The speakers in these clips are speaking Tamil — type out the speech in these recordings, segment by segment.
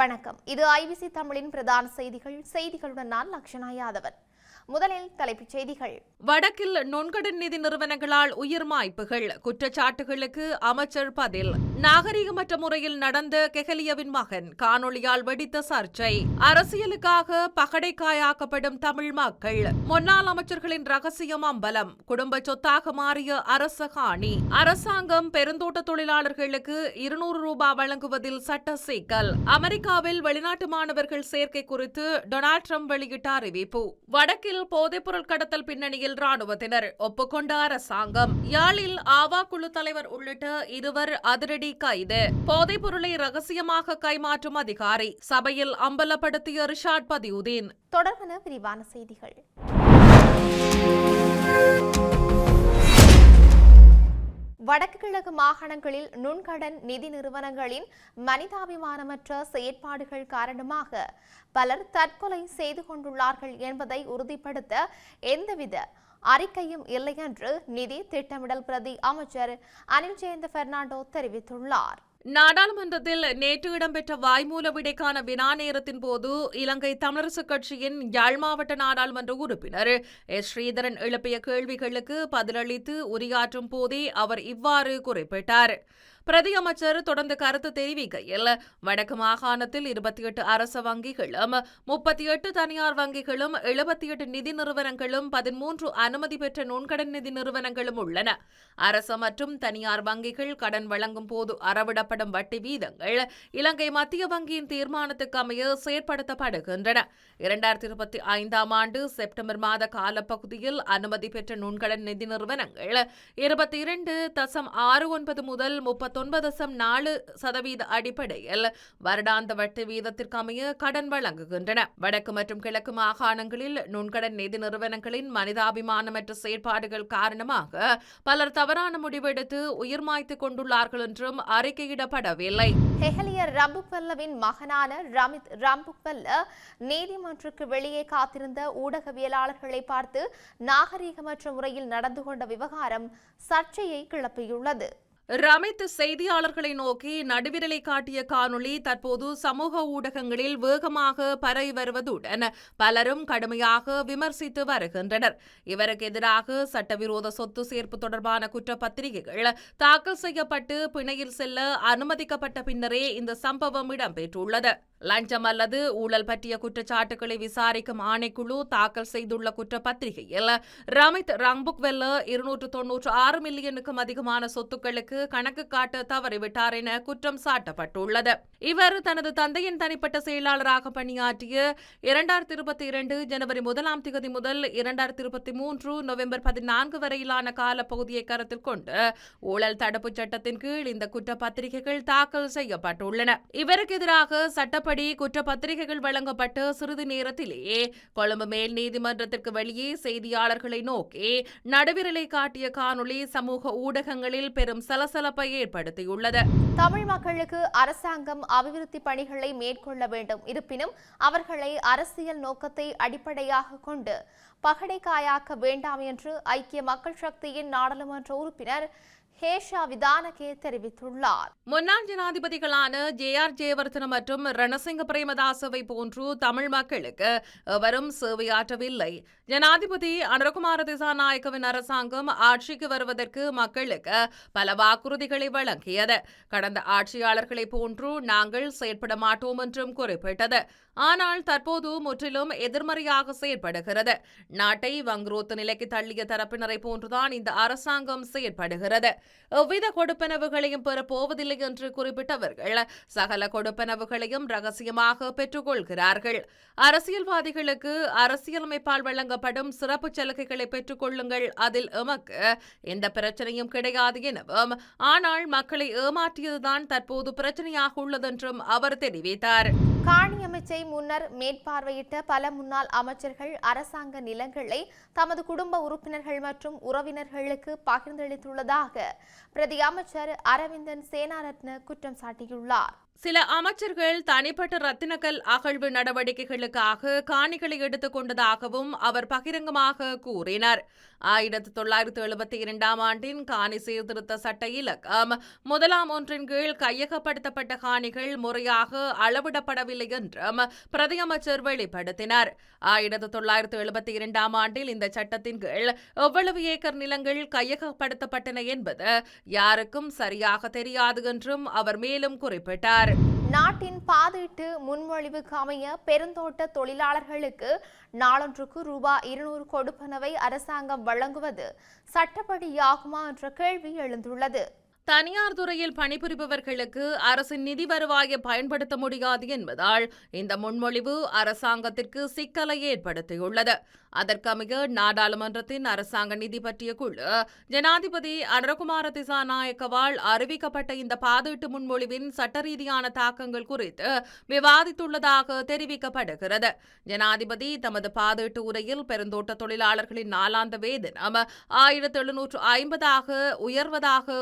வணக்கம். இது ஐபிசி தமிழின் பிரதான செய்திகள். செய்திகளுடன் நான் லக்ஷனா யாதவன். முதலில் தலைப்புச் செய்திகள். வடக்கில் நுண்கடன் நிதி நிறுவனங்களால் உயிர் மாய்ப்புகள் குற்றச்சாட்டுகளுக்கு அமைச்சர் பதில். நாகரிகமற்ற முறையில் நடந்த கெஹலியவின் மகன் காணொளியால் வெடித்த சர்ச்சை. அரசியலுக்காக பகடைக்காயாக்கப்படும் தமிழ் மக்கள் முன்னாள் அமைச்சர்களின் ரகசியம் அம்பலம் குடும்ப சொத்தாக மாறிய அரச காணி. அரசாங்கம் பெருந்தோட்ட தொழிலாளர்களுக்கு இருநூறு ரூபாய் வழங்குவதில் சட்ட சிக்கல். அமெரிக்காவில் வெளிநாட்டு மாணவர்கள் சேர்க்கை குறித்து டொனால்ட் ட்ரம்ப் வெளியிட்ட அறிவிப்பு. வடக்கில் போதைப்பொருள் கடத்தல் பின்னணியில் ராணுவத்தினர் ஒப்புக்கொண்ட அரசாங்கம். யாழில் ஆவா குழு தலைவர் உள்ளிட்ட இருவர் அதிரடி கைது. போதைப்பொருளை ரகசியமாக கைமாற்றும் அதிகாரி சபையில் அம்பலப்படுத்திய ரிஷாட் பதியுதீன். தொடர்பான விரிவான செய்திகள். வடக்கு கிழக்கு மாகாணங்களில் நுண்கடன் நிதி நிறுவனங்களின் மனிதாபிமானமற்ற செயற்பாடுகள் காரணமாக பலர் தற்கொலை செய்து கொண்டுள்ளார்கள் என்பதை உறுதிப்படுத்த எந்தவித அறிக்கையும் இல்லை என்று நிதி திட்டமிடல் பிரதி அமைச்சர் அனில் ஜெயந்த பெர்னாண்டோ தெரிவித்துள்ளார். நாடாளுமன்றத்தில் நேற்று இடம்பெற்ற வாய்மூல விடைக்கான வினா நேரத்தின் போது இலங்கை தமிழரசுக் கட்சியின் யாழ் மாவட்ட நாடாளுமன்ற உறுப்பினர் எஸ். ஸ்ரீதரன் எழுப்பிய கேள்விகளுக்கு பதிலளித்து உரையாற்றும் போதே அவர் இவ்வாறு குறிப்பிட்டார். பிரதியமைச்சர் தொடர்ந்து கருத்து தெரிவிக்கையில் வடக்கு மாகாணத்தில் இருபத்தி எட்டு அரச வங்கிகளும் முப்பத்தி எட்டு தனியார் வங்கிகளும் எழுபத்தி எட்டு நிதி நிறுவனங்களும் பதிமூன்று அனுமதி பெற்ற நுண்கடன் நிதி நிறுவனங்களும் உள்ளன. அரச மற்றும் தனியார் வங்கிகள் கடன் வழங்கும் போது அறவிடப்படும் வட்டி வீதங்கள் இலங்கை மத்திய வங்கியின் தீர்மானத்துக்கு அமைய செயற்படுத்தப்படுகின்றன. இரண்டாயிரத்தி இருபத்தி ஐந்தாம் ஆண்டு செப்டம்பர் மாத காலப்பகுதியில் அனுமதி பெற்ற நுண்கடன் நிதி நிறுவனங்கள் இருபத்தி இரண்டு தசம் ஆறு ஒன்பது முதல் முப்பத்தி தொன்பதசம் நாலு சதவீத அடிப்படையில் வருடாந்த வட்டி வீதத்திற்கு அமைய கடன் வழங்குகின்றன. வடக்கு மற்றும் கிழக்கு மாகாணங்களில் நுண்கடன் நிதி நிறுவனங்களின் மனிதாபிமானமற்ற செயற்பாடுகள் காரணமாக பலர் தவறான முடிவெடுத்து உயிர் மாய்த்துக் கொண்டுள்ளார்கள் என்றும் அறிக்கையிடப்படவில்லை. ஹெஹலியர் ரம்புக்வெல்லவின் மகனான ரமித் ரம்புக்வெல்ல நீதிமன்றக்கு வெளியே காத்திருந்த ஊடகவியலாளர்களை பார்த்து நாகரீகமற்ற முறையில் நடந்து கொண்ட விவகாரம் சர்ச்சையை கிளப்பியுள்ளது. ரமித் செய்தியாளர்களை நோக்கி நடுவிரலை காட்டிய காணொளி தற்போது சமூக ஊடகங்களில் வேகமாக பரவி வருவதுடன் பலரும் கடுமையாக விமர்சித்து வருகின்றனர். இவருக்கு எதிராக சட்டவிரோத சொத்து சேர்ப்பு தொடர்பான குற்றப்பத்திரிகைகள் தாக்கல் செய்யப்பட்டு பிணையில் செல்ல அனுமதிக்கப்பட்ட பின்னரே இந்த சம்பவம் இடம்பெற்றுள்ளது. லஞ்சம் அல்லது ஊழல் பற்றிய குற்றச்சாட்டுகளை விசாரிக்கும் ஆணைக்குழு தாக்கல் செய்துள்ள குற்றப்பத்திரிகையில் ரமித் ரங்புக்வெல்ல இருநூற்று தொன்னூற்று ஆறு மில்லியனுக்கும் அதிகமான சொத்துக்களுக்கு கணக்கு காட்ட தவறிவிட்டார் என குற்றம் சாட்டப்பட்டுள்ளது. இவர் தனது தந்தையின் தனிப்பட்ட செயலாளராக பணியாற்றிய இரண்டாயிரத்தி இருபத்தி இரண்டு ஜனவரி முதலாம் திகதி முதல் இரண்டாயிரத்தி இருபத்தி மூன்று நவம்பர் பதினான்கு வரையிலான காலப்பகுதியை கருத்தில் கொண்டு ஊழல் தடுப்புச் சட்டத்தின் கீழ் இந்த குற்றப்பத்திரிகைகள் தாக்கல் செய்யப்பட்டுள்ளன. இவருக்கு எதிராக சட்டப்படி குற்றப்பத்திரிகைகள் வழங்கப்பட்டு சிறிது நேரத்திலேயே கொழும்பு மேல் நீதிமன்றத்திற்கு வெளியே செய்தியாளர்களை நோக்கி நடுவிரலை காட்டிய காணொளி சமூக ஊடகங்களில் பெரும் சலசலப்பை ஏற்படுத்தியுள்ளது. தமிழ் மக்களுக்கு அரசாங்கம் அபிவிருத்தி பணிகளை மேற்கொள்ள வேண்டும். இருப்பினும் அவர்களை அரசியல் நோக்கத்தை அடிப்படையாக கொண்டு பகடைக்காயாக்க வேண்டாம் என்று ஐக்கிய மக்கள் சக்தியின் நாடாளுமன்ற உறுப்பினர் ஹேஷா விதானகே தெரிவித்துள்ளார். முன்னாள் ஜனாதிபதிகளான ஜே ஆர் ஜெயவர்தன மற்றும் ரணசிங்க பிரேமதாசவை போன்று தமிழ் மக்களுக்கு எவரும் சேவையாற்றவில்லை. ஜனாதிபதி அனுரகுமார திசாநாயக்கவின் அரசாங்கம் ஆட்சிக்கு வருவதற்கு மக்களுக்கு பல வாக்குறுதிகளை வழங்கியது. கடந்த ஆட்சியாளர்களை போன்று நாங்கள் செயற்பட மாட்டோம் என்றும் குறிப்பிட்டது. ஆனால் தற்போது முற்றிலும் எதிர்மறையாக செயற்படுகிறது. நாட்டை வங்குரோத்து நிலைக்கு தள்ளிய தரப்பினரை போன்றுதான் இந்த அரசாங்கம் செயற்படுகிறது. எவ்வித கொடுப்பனவுகளையும் பெறப்போவதில்லை என்று குறிப்பிட்டவர்கள் சகல கொடுப்பனவுகளையும் ரகசியமாக பெற்றுக்கொள்கிறார்கள். அரசியல்வாதிகளுக்கு அரசியலமைப்பால் வழங்கப்படும் சிறப்பு சலுகைகளை பெற்றுக்கொள்ளுங்கள் அதில் எமக்கு எந்த பிரச்சனையும் கிடையாது எனவும் ஆனால் மக்களை ஏமாற்றியதுதான் தற்போது பிரச்சனையாக உள்ளதென்றும் அவர் தெரிவித்தார். காணி அமைச்சை முன்னர் மேற்பார்வையிட்ட பல முன்னாள் அமைச்சர்கள் அரசாங்க நிலை நிலங்களை தமது குடும்ப உறுப்பினர்கள் மற்றும் உறவினர்களுக்கு பகிர்ந்தளித்துள்ளதாக பிரதி அமைச்சர் அரவிந்தன் சேனாரத்ன குற்றம் சாட்டியுள்ளார். சில அமைச்சர்கள் தனிப்பட்ட ரத்தினக்கல் அகழ்வு நடவடிக்கைகளுக்காக காணிகளை எடுத்துக் கொண்டதாகவும் அவர் பகிரங்கமாக கூறினார். ஆயிரத்தி தொள்ளாயிரத்தி எழுபத்தி இரண்டாம் ஆண்டின் காணி சீர்திருத்த சட்ட இலக்கம் முதலாம் ஒன்றின் கீழ் கையகப்படுத்தப்பட்ட காணிகள் முறையாக அளவிடப்படவில்லை என்றும் பிரதியமைச்சர் வெளிப்படுத்தினார். ஆயிரத்தி தொள்ளாயிரத்தி எழுபத்தி இரண்டாம் ஆண்டில் இந்த சட்டத்தின் கீழ் எவ்வளவு ஏக்கர் நிலங்கள் கையகப்படுத்தப்பட்டன என்பது யாருக்கும் சரியாக தெரியாது என்றும் அவர் மேலும் குறிப்பிட்டார். நாட்டின் பாதீட்டு முன்மொழிவுக்கு அமைய பெருந்தோட்ட தொழிலாளர்களுக்கு நாளொன்றுக்கு ரூபாய் இருநூறு கொடுப்பனவை அரசாங்கம் வழங்குவது சட்டப்படியாகுமா என்ற கேள்வி எழுந்துள்ளது. தனியார் துறையில் பணிபுரிபவர்களுக்கு அரசின் நிதி வருவாயை பயன்படுத்த முடியாது என்பதால் இந்த முன்மொழிவு அரசாங்கத்திற்கு சிக்கலை ஏற்படுத்தியுள்ளது. அதற்கமைய நாடாளுமன்றத்தின் அரசாங்க நிதி பற்றிய குழு ஜனாதிபதி அனுரகுமார திசாநாயக்கவால் அறிவிக்கப்பட்ட இந்த பாதீட்டு முன்மொழிவின் சட்டரீதியான தாக்கங்கள் குறித்து விவாதித்துள்ளதாக தெரிவிக்கப்படுகிறது. ஜனாதிபதி தமது பாதீட்டு உரையில் பெருந்தோட்ட தொழிலாளர்களின் நாளாந்த வேதனம் ஆயிரத்தி எழுநூற்று ஐம்பதாக உயர்வதாக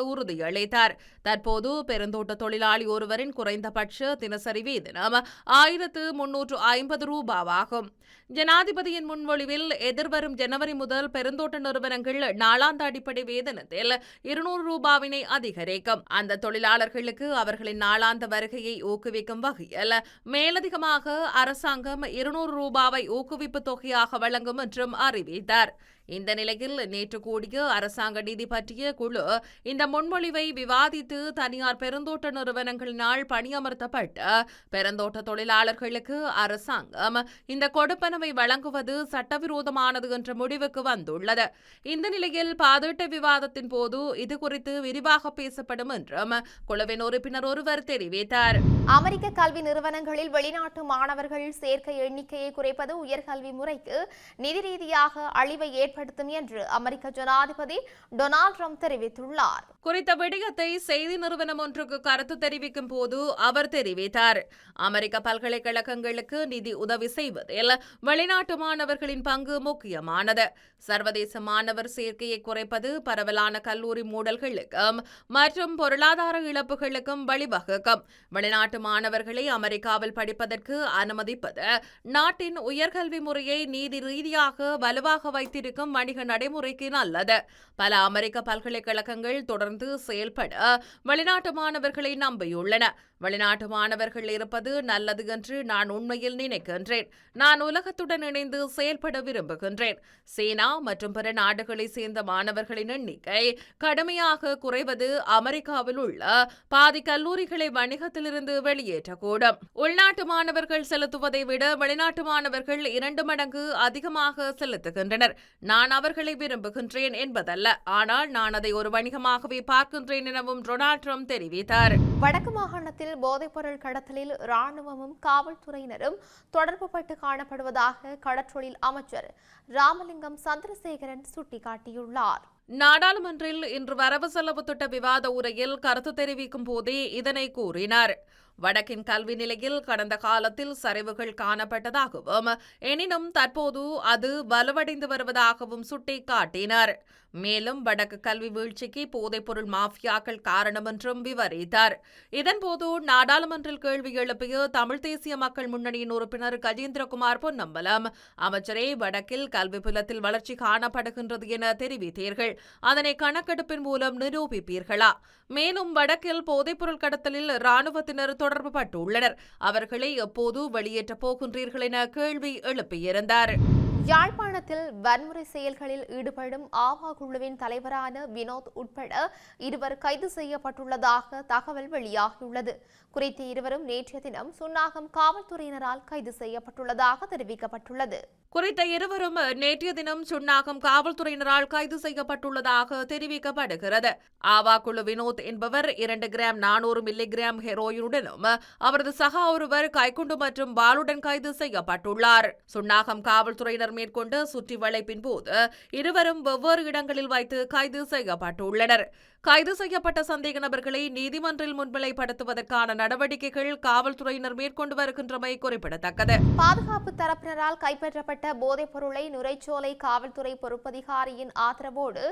உறுதியளித்தார் தற்போது பெருந்தோட்ட தொழிலாளி ஒருவரின் குறைந்தபட்ச தினசரி வேதனம் ஆயிரத்து முன்னூற்று ஐம்பது ரூபாவாகும். ஜனாதிபதியின் முன்மொழிவில் எதிர்வரும் ஜனவரி முதல் பெருந்தோட்ட நிறுவனங்கள் நாளாந்த அடிப்படை வேதனத்தில் இருநூறு ரூபாவினை அதிகரிக்கும். அந்த தொழிலாளர்களுக்கு அவர்களின் நாளாந்த வருகையை ஊக்குவிக்கும் வகையில் மேலதிகமாக அரசாங்கம் இருநூறு ரூபாவை ஊக்குவிப்பு தொகையாக வழங்கும் என்றும் அறிவித்தார். இந்த நிலையில் நேற்று கூடிய அரசாங்க நிதி பற்றிய குழு இந்த முன்மொழிவை விவாதித்து தனியார் பெருந்தோட்ட நிறுவனங்களினால் பணியமர்த்தப்பட்ட பெருந்தோட்ட தொழிலாளர்களுக்கு அரசாங்கம் இந்த கொடுப்பனவை வழங்குவது சட்டவிரோதமானது என்ற முடிவுக்கு வந்துள்ளது. இந்த நிலையில் பாதீட்டு விவாதத்தின் போது இது குறித்து விரிவாக பேசப்படும் என்றும் குழுவின் உறுப்பினர் ஒருவர் தெரிவித்தார். அமெரிக்க கல்வி நிறுவனங்களில் வெளிநாட்டு மாணவர்கள் சேர்க்கை எண்ணிக்கையை குறைப்பது உயர்கல்வி முறைக்கு நிதி ரீதியாக அழிவை ஏற்படுத்தும் என்று அமெரிக்க ஜனாதிபதி டொனால்ட் ட்ரம்ப் தெரிவித்துள்ளார். குறித்த விடயத்தை செய்தி நிறுவனம் ஒன்றுக்கு கருத்து தெரிவிக்கும் போது அவர் தெரிவித்தார். அமெரிக்க பல்கலைக்கழகங்களுக்கு நிதி உதவி செய்வதில் வெளிநாட்டு மாணவர்களின் பங்கு முக்கியமானது. சர்வதேச மாணவர் சேர்க்கையை குறைப்பது பரவலான கல்லூரி மூடல்களுக்கும் மற்றும் பொருளாதார இழப்புகளுக்கும் வழிவகுக்கும். வெளிநாட்டு மாணவர்களை அமெரிக்காவில் படிப்பதற்கு அனுமதிப்பது நாட்டின் உயர்கல்வி முறையை நீதி ரீதியாக வலுவாக வைத்திருக்கும் வணிக நடைமுறைக்கு நல்லது. பல அமெரிக்க பல்கலைக்கழகங்கள் தொடர்ந்து செயல்பட வெளிநாட்டு மாணவர்களை நம்பியுள்ளன. வெளிநாட்டு மாணவர்கள் இருப்பது நல்லது என்று நான் உண்மையில் நினைக்கின்றேன். நான் உலகத்துடன் இணைந்து செயல்பட விரும்புகின்றேன். சீனா மற்றும் பிற நாடுகளை சேர்ந்த மாணவர்களின் எண்ணிக்கை கடுமையாக குறைவது அமெரிக்காவில் உள்ள பாதி கல்லூரிகளை வணிகத்திலிருந்து வெளியேற்றக்கூடும். உள்நாட்டு மாணவர்கள் செலுத்துவதை விட வெளிநாட்டு மாணவர்கள் இரண்டு மடங்கு அதிகமாக செலுத்துகின்றனர். நான் அவர்களை விரும்புகின்றேன் என்பதல்ல. ஆனால் நான் அதை ஒரு வணிகமாகவே பார்க்கின்றேன் எனவும் டொனால்ட் ட்ரம்ப் தெரிவித்தார். வடக்கு மாகாணத்தில் போதைப்பொருள் கடத்தலில் இராணுவமும் காவல்துறையினரும் தொடர்புபட்டு காணப்படுவதாக கடற்றொழில் அமைச்சர் ராமலிங்கம் சந்திரசேகரன் சுட்டிக்காட்டியுள்ளார். நாடாளுமன்றில் இன்று வரவு செலவு திட்ட விவாத உரையில் கருத்து தெரிவிக்கும் போதே இதனை கூறினார். வடக்கின் கல்வி நிலையில் கடந்த காலத்தில் சரிவுகள் காணப்பட்டதாகவும் எனினும் தற்போது அது வலுவடைந்து வருவதாகவும் சுட்டிக்காட்டினார். மேலும் வடக்கு கல்வி வீழ்ச்சிக்கு போதைப்பொருள் மாஃபியாக்கள் காரணம் என்றும் விவரித்தார். இதன்போது நாடாளுமன்றில் கேள்வி எழுப்பிய தமிழ் தேசிய மக்கள் முன்னணியின் உறுப்பினர் கஜேந்திரகுமார் பொன்னம்பலம் அமைச்சரே வடக்கில் கல்வி புலத்தில் வளர்ச்சி காணப்படுகின்றது என தெரிவித்தீர்கள். அதனை கணக்கெடுப்பின் மூலம் நிரூபிப்பீர்களா? மேலும் வடக்கில் போதைப்பொருள் கடத்தலில் ராணுவத்தினர் தொடர்பு பட்டுள்ளனர். அவர்களை எப்போது வெளியேற்றப் போகின்றீர்கள் என கேள்வி எழுப்பியிருந்தார் யாழ்ப்பாணத்தில் வன்முறை செயல்களில் ஈடுபடும் ஆவா குழுவின் தலைவரான வினோத் உட்பட இருவர் கைது செய்யப்பட்டுள்ளதாக தகவல் வெளியாகியுள்ளது. குறித்த இருவரும் நேற்றைய தினம் சுன்னாகம் காவல்துறையினரால் கைது செய்யப்பட்டுள்ளதாக தெரிவிக்கப்பட்டுள்ளது. குறித்த இருவரும் நேற்றைய தினம் சுன்னாகம் காவல்துறையினரால் கைது செய்யப்பட்டுள்ளதாக தெரிவிக்கப்படுகிறது. ஆவா குழு வினோத் என்பவர் இரண்டு கிராம் நானூறு மில்லிகிராம் ஹெரோயினுடனும் அவரது சகா ஒருவர் கைக்குண்டு மற்றும் பாலுடன் கைது செய்யப்பட்டுள்ளார். சுன்னாகம் காவல்துறையினர் மேற்கொண்ட சுற்றி வளைப்பின் போது இருவரும் வெவ்வேறு இடங்களில் வைத்து கைது செய்யப்பட்டுள்ளனர். கைது செய்யப்பட்ட சந்தேக நபர்களை நீதிமன்றில் முன்னிலைப்படுத்துவதற்கான நடவடிக்கைகள் காவல்துறையினர் மேற்கொண்டு வருகின்றமை குறிப்பிடத்தக்கது. பாதுகாப்பு தரப்பினரால் கைப்பற்றப்பட்ட போதைப் பொருளை நுரைச்சோலை காவல்துறை பொறுப்பதிகாரியின் ஆதரவோடு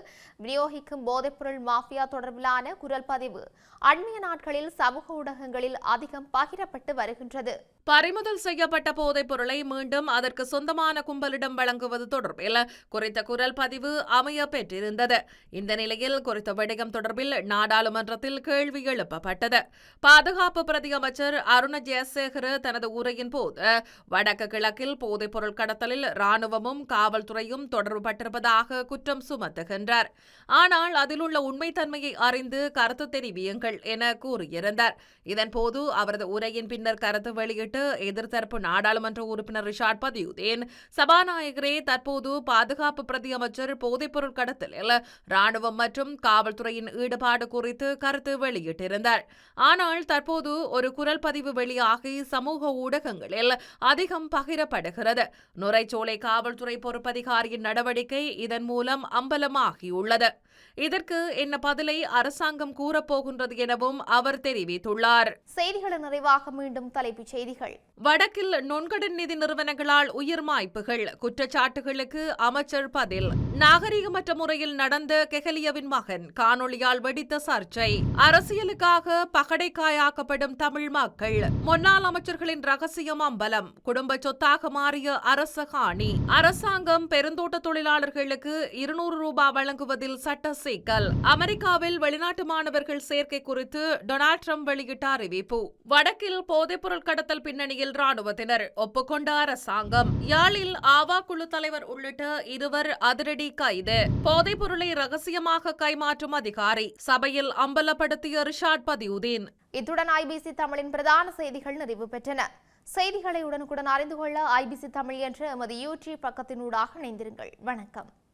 விநியோகிக்கும் போதைப்பொருள் மாஃபியா தொடர்பிலான குரல் பதிவு அண்மைய நாட்களில் சமூக ஊடகங்களில் அதிகம் பகிரப்பட்டு வருகின்றது. பறிமுதல் செய்யப்பட்ட போதைப் பொருளை மீண்டும் அதற்கு சொந்தமான கும்பலிடம் வழங்குவது தொடர்பில் குறித்த குரல் பதிவு அமைய பெற்றிருந்தது. இந்த நிலையில் குறித்த விடயம் தொடர்பில் நாடாளுமன்றத்தில் கேள்வி எழுப்பப்பட்டது. பாதுகாப்பு பிரதியமைச்சர் அருண ஜெயசேகர தனது உரையின் போது வடக்கு கிழக்கில் போதைப் பொருள் கடத்தலில் ராணுவமும் காவல்துறையும் தொடர்புபட்டிருப்பதாக குற்றம் சுமத்துகின்றார். ஆனால் அதிலுள்ள உண்மைத்தன்மையை அறிந்து கருத்து தெரிவியுங்கள் என கூறியிருந்தார். இதன்போது அவரது உரையின் பின்னர் கருத்து வெளியிட்டு எதிர்த்தரப்பு நாடாளுமன்ற உறுப்பினர் ரிஷாட் பதியுதேன் சபாநாயகரே தற்போது பாதுகாப்பு பிரதியமைச்சர் போதைப்பொருள் கடத்தலில் ராணுவம் மற்றும் காவல்துறையின் ஈடுபாடு குறித்து கருத்து வெளியிட்டிருந்தார். ஆனால் தற்போது ஒரு குரல் பதிவு வெளியாகி சமூக ஊடகங்களில் அதிகம் பகிரப்படுகிறது. நுரைச்சோலை காவல்துறை பொறுப்பதிகாரியின் நடவடிக்கை இதன் மூலம் அம்பலமாகியுள்ளது. இதற்கு என்ன பதிலை அரசாங்கம் கூறப்போகின்றது எனவும் அவர் தெரிவித்துள்ளார். செய்திகளின் நிறைவாக மீண்டும் தலைப்புச் செய்திகள். வடக்கில் நுண்கடன் நிதி நிறுவனங்களால் உயிர் மாய்ப்புகள் குற்றச்சாட்டுகளுக்கு அமைச்சர் பதில். நாகரிகமற்ற முறையில் நடந்த கெஹலியவின் மகன் காணொளியால் வெடித்த சர்ச்சை. அரசியலுக்காக பகடைக்காயாக்கப்படும் தமிழ் மக்கள் முன்னாள் அமைச்சர்களின் ரகசியம் அம்பலம் குடும்ப சொத்தாக மாறிய அரச காணி. அரசாங்கம் பெருந்தோட்ட தொழிலாளர்களுக்கு இருநூறு ரூபாய் வழங்குவதில் சட்ட சிக்கல். அமெரிக்காவில் வெளிநாட்டு மாணவர்கள் சேர்க்கை குறித்து டொனால்ட் ட்ரம்ப் வெளியிட்ட அறிவிப்பு. வடக்கில் போதைப்பொருள் கடத்தல் பின்னணியில் ராணுவத்தினர் ஒப்புக்கொண்ட அரசாங்கம். யாழில் ஆவா குழு தலைவர் உள்ளிட்ட இருவர் அதிரடி கைது. போதைப்பொருளை ரகசியமாக கைமாற்றும் அதிகாரி சபையில் அம்பலப்படுத்திய ரிஷாட் பதியுதீன். இத்துடன் ஐபிசி தமிழின் பிரதான செய்திகள் நிறைவு பெற்றன. செய்திகளை உடனுக்குடன் அறிந்து கொள்ள ஐபிசி தமிழ் என்ற எமது யூடியூப் பக்கத்தினூடாக இணைந்திருங்கள். வணக்கம்.